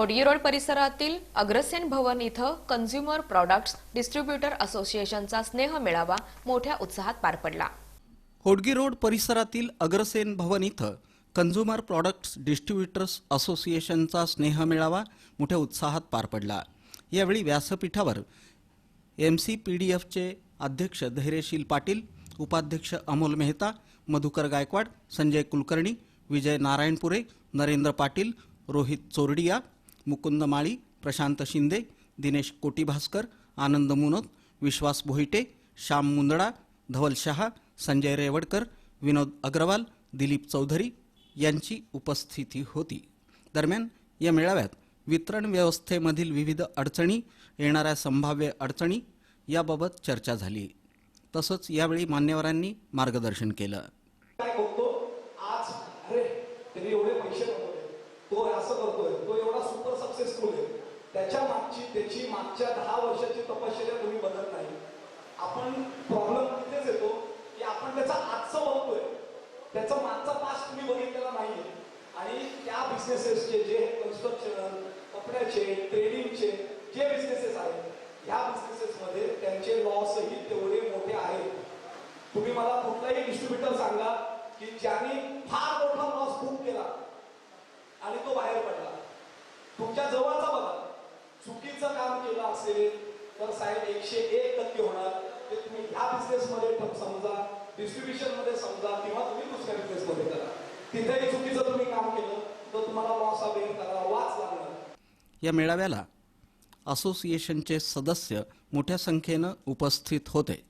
Hodgi road परिसरातील अग्रसेन भवन इथं consumer products distributor असोसिएशनचा स्नेह मेळावा मोठ्या उत्साहात पार पडला. होडगी रोड परिसरातील अग्रसेन भवन इथं कन्झ्युमर प्रॉडक्ट्स डिस्ट्रीब्युटर्स असोसिएशनचा स्नेह मेळावा मोठ्या उत्साहात पार पडला. यावेळी व्यासपीठावर एम सी पी डी एफचे अध्यक्ष धैर्यशील पाटील उपाध्यक्ष अमोल मेहता मधुकर गायकवाड संजय कुलकर्णी विजय नारायणपुरे नरेंद्र पाटील रोहित चोरडिया मुकुंद माळी प्रशांत शिंदे दिनेश कोटीभास्कर आनंद मुनोत विश्वास भोईटे श्याम मुंदडा धवल शहा संजय रेवडकर विनोद अग्रवाल दिलीप चौधरी यांची उपस्थिती होती. दरम्यान या मेळाव्यात वितरण व्यवस्थेमधील विविध अडचणी येणाऱ्या संभाव्य अडचणी याबाबत चर्चा झाली. तसंच यावेळी मान्यवरांनी मार्गदर्शन केलं. काय बघतो? आज अरे एवढे पैसे तो असं करतोय तो एवढा सुपर सक्सेसफुल आहे त्याच्या मागची त्याची मागच्या दहा वर्षाची तपश्चर्या तुम्ही बदल नाही. आपण प्रॉब्लेम तिथेच येतो की आपण त्याचा आजचं बघतोय त्याचा मागचा पास तुम्ही बघितलेला नाहीये. आणि त्या बिझनेसेसचे जे कन्स्ट्रक्शन कपड्याचे ट्रेडिंगचे जे बिझनेसेस आहेत ह्या बिझनेसेसमध्ये त्यांचे लॉसही तेवढे मोठे आहेत. तुम्ही मला कुठलाही डिस्ट्रीब्युटर सांगा की ज्याने फार मोठा लॉस बुक केला आणि तो बाहेर पडला. तुमच्या जवळचा बघा. असेल तर साहेब एकशे एक टक्के होणार. ते तुम्ही ह्या बिझनेसमध्ये समजा डिस्ट्रीब्युशनमध्ये समजा किंवा तुम्ही दुसऱ्या बिझनेस मध्ये करा. तिथेही चुकीचं तुम्ही काम केलं तर तुम्हाला लॉस हा करा वाच लागणार. या मेळाव्याला असोसिएशनचे सदस्य मोठ्या संख्येनं उपस्थित होते.